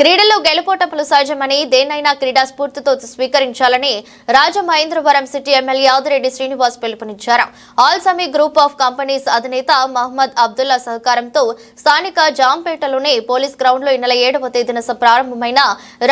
క్రీడల్లో గెలుపోటములు సహజమని దేన్నైనా క్రీడా స్ఫూర్తితో స్వీకరించాలని రాజమహేంద్రవరం సిటీ ఎమ్మెల్యే ఆదిరెడ్డి శ్రీనివాస్ పిలుపునిచ్చారు. All Sami group of companies అధినేత మహమ్మద్ అబ్దుల్లా సహకారంతో స్థానిక జాంపేటలోని పోలీస్ గ్రౌండ్లో ఈ నెల ఏడవ తేదీన ప్రారంభమైన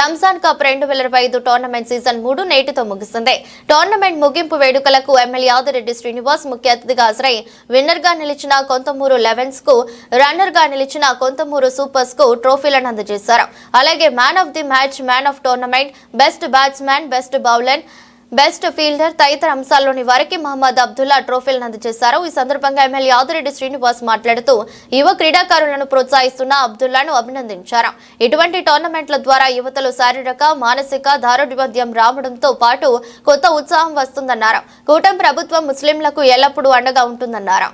రంజాన్ కప్ రెండు వేల ఇరవై ఐదు టోర్నమెంట్ సీజన్ మూడు నేటితో ముగిసింది. టోర్నమెంట్ ముగింపు వేడుకలకు ఎమ్మెల్యే ఆదిరెడ్డి శ్రీనివాస్ ముఖ్య అతిథిగా హాజరై విన్నర్గా నిలిచిన కొంతమూరు లెవెన్స్కు రన్నర్గా నిలిచిన కొంతమూరు సూపర్స్కు ట్రోఫీలను అందజేశారు. అలాగే man of the match man of tournament best batsmen best bowler best fielder తదితర అంశాల్లోని వారికి మహమ్మద్ అబ్దుల్లా ట్రోఫీలను అందజేశారు. ఈ సందర్భంగా ఎమ్మెల్యే ఆదిరెడ్డి శ్రీనివాస్ మాట్లాడుతూ యువ క్రీడాకారులను ప్రోత్సహిస్తున్న అబ్దుల్లాను అభినందించారు. ఇటువంటి టోర్నమెంట్ల ద్వారా యువతలో శారీరక మానసిక దారుఢ్యం రావడంతో పాటు కొత్త ఉత్సాహం వస్తుందన్నారు. కూటమి ప్రభుత్వం ముస్లింలకు ఎల్లప్పుడూ అండగా ఉంటుందన్నారు.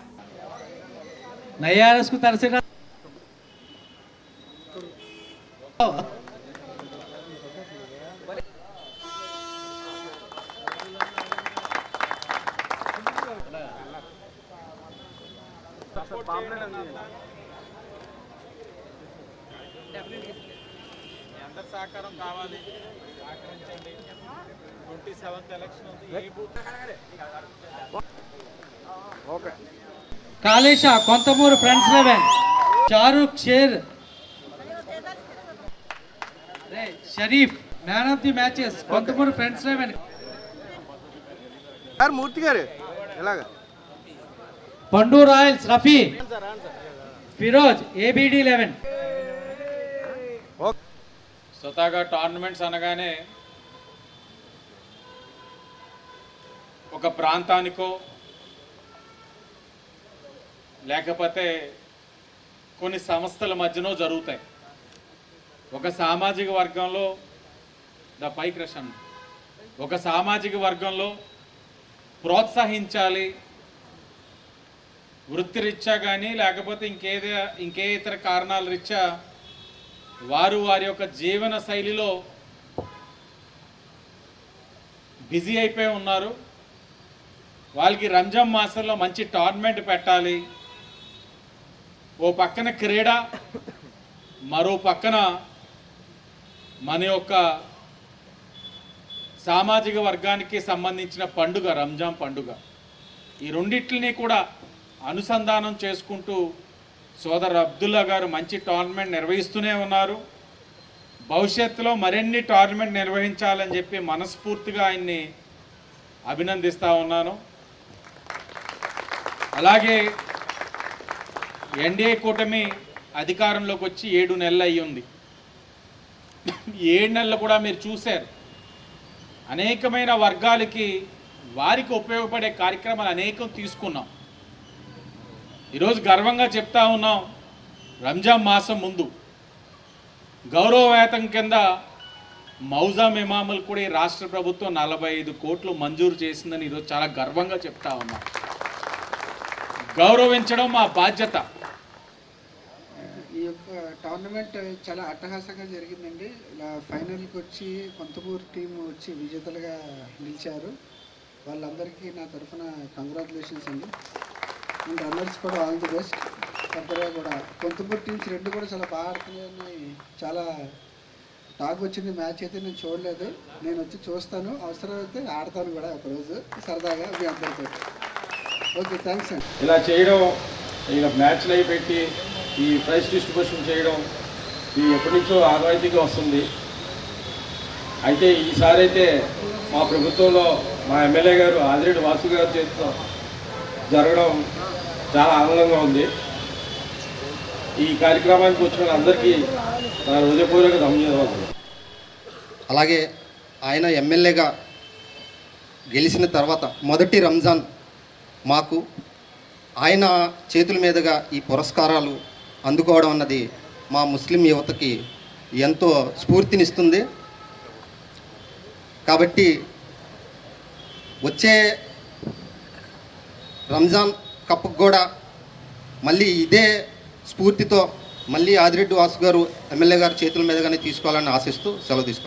అందరి సహకారం కావాలి సహకరించండి ట్వంటీ సెవెంత్ ఎలక్షన్ ఉంది Kalesha Kontamuru friends eleven Shahrukh Sher Sharif man of the matches Kontamuru friends sir Murthy garu ఎలాగ? Pandu royals Rafi Firoz ABD eleven స్వతహాగా టోర్నమెంట్స్ అనగానే ఒక ప్రాంతానికో లేకపోతే కొన్ని సంస్థల మధ్యనో జరుగుతాయి. ఒక సామాజిక వర్గంలో ద పైక్ రషన్ ఒక సామాజిక వర్గంలో ప్రోత్సహించాలి వృత్తిరీత్యా కానీ లేకపోతే ఇంకేదే ఇంకే ఇతర కారణాల రీత్యా వారు వారి యొక్క జీవన శైలిలో బిజీ అయిపోయి ఉన్నారు. వాళ్ళకి రంజాన్ మాసంలో మంచి టోర్నమెంట్ పెట్టాలి. ఓ పక్కన క్రీడ మరో పక్కన మన యొక్క సామాజిక వర్గానికి సంబంధించిన పండుగ రంజాన్ పండుగ. ఈ రెండిట్లని కూడా అనుసంధానం చేసుకుంటూ సోదరు అబ్దుల్లా గారు మంచి టోర్నమెంట్ నిర్వహిస్తూనే ఉన్నారు. భవిష్యత్తులో మరిన్ని టోర్నమెంట్ నిర్వహించాలని చెప్పి మనస్ఫూర్తిగా ఆయన్ని అభినందిస్తూ ఉన్నాను. అలాగే ఎన్డీఏ కూటమి అధికారంలోకి వచ్చి ఏడు నెలలు అయ్యి ఉంది ఏడు నెలలు కూడా మీరు చూశారు. అనేకమైన వర్గాలకి వారికి ఉపయోగపడే కార్యక్రమాలు అనేకం తీసుకున్నాం. ఈరోజు గర్వంగా చెప్తా ఉన్నాం రంజాన్ మాసం ముందు గౌరవవేతం కింద మౌజా ఇమాములు కూడా ఈ రాష్ట్ర ప్రభుత్వం నలభై ఐదు కోట్లు మంజూరు చేసిందని ఈరోజు చాలా గర్వంగా చెప్తా ఉన్నాం. గౌరవించడం మా బాధ్యత. ఈ యొక్క టోర్నమెంట్ చాలా అట్టహాసంగా జరిగిందండి. ఇలా ఫైనల్కి వచ్చి కొంతమూరు టీం వచ్చి విజేతలుగా నిలిచారు. వాళ్ళందరికీ నా తరఫున కంగ్రాచులేషన్స్ అండి. అండ్ రన్నర్స్ కూడా ఆల్ ది బెస్ట్. ఫర్దర్గా కూడా కొంతమూరు టీమ్స్ రెండు కూడా చాలా బాగా ఆడుతున్నాయని చాలా టాక్ వచ్చింది. మ్యాచ్ అయితే నేను చూడలేదు. నేను వచ్చి చూస్తాను. అవసరమైతే ఆడతాను కూడా ఒకరోజు. సరదాగా మీ అందరితో. ఓకే థ్యాంక్స్ అండి. ఇలా చేయడం ఇలా మ్యాచ్లు అయిపెట్టి ఈ ప్రైస్ డిస్ట్రిబ్యూషన్ చేయడం ఇది ఎప్పటి నుంచో ఆనవాయితీగా వస్తుంది. అయితే ఈసారి అయితే మా ప్రభుత్వంలో మా ఎమ్మెల్యే గారు ఆదిరెడ్డి వాసు గారి చేతితో జరగడం చాలా ఆనందంగా ఉంది. ఈ కార్యక్రమానికి వచ్చిన అందరికీ నా హృదయపూర్వక ధన్యవాదాలు. అలాగే ఆయన ఎమ్మెల్యేగా గెలిచిన తర్వాత మొదటి రంజాన్ మాకు ఆయన చేతుల మీదుగా ఈ పురస్కారాలు అందుకోవడం అన్నది మా ముస్లిం యువతకి ఎంతో స్ఫూర్తినిస్తుంది. కాబట్టి వచ్చే రంజాన్ కప్కు కూడా మళ్ళీ ఇదే స్ఫూర్తితో మళ్ళీ ఆదిరెడ్డి వాసు గారు ఎమ్మెల్యే గారు చేతుల మీదగానే తీసుకోవాలని ఆశిస్తూ సెలవు తీసుకుంటాను